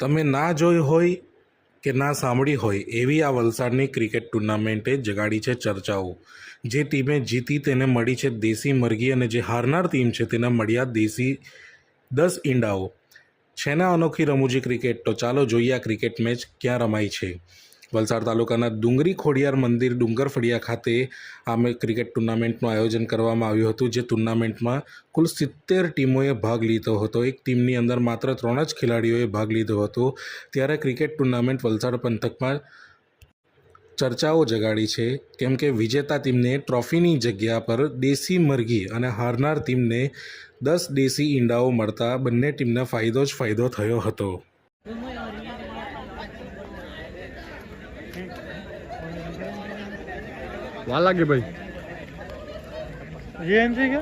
તમે ના જોઈ હોય કે ના સાંભળી હોય, એવી આ વલસાડની ક્રિકેટ ટુર્નામેન્ટે જગાડી છે ચર્ચાઓ. જે ટીમે જીતી તેને મળી છે દેશી મરઘી અને જે હારનાર ટીમ છે તેને મળ્યા દેશી દસ ઈંડાઓ. છે ને અનોખી રમૂજી ક્રિકેટ, તો ચાલો જોઈએ આ ક્રિકેટ મેચ ક્યાં રમાઈ છે. વલસાડ તાલુકાના ડુંગરી ખોડિયાર મંદિર ડુંગર ફળિયા ખાતે આ ક્રિકેટ ટુર્નામેન્ટનું આયોજન કરવામાં આવ્યું હતું, જે ટુર્નામેન્ટમાં કુલ સિત્તેર ટીમોએ ભાગ લીધો હતો. એક ટીમની અંદર માત્ર ત્રણ જ ખેલાડીઓએ ભાગ લીધો હતો. ત્યારે ક્રિકેટ ટુર્નામેન્ટ વલસાડ પંથકમાં ચર્ચાઓ જગાડી છે, કેમ કે વિજેતા ટીમને ટ્રોફીની જગ્યા પર દેશી મરઘી અને હારનાર ટીમને દસ દેશી ઈંડાઓ મળતા બંને ટીમને ફાયદો જ ફાયદો થયો હતો. વાર લાગે ભાઈ? એમ છે કે?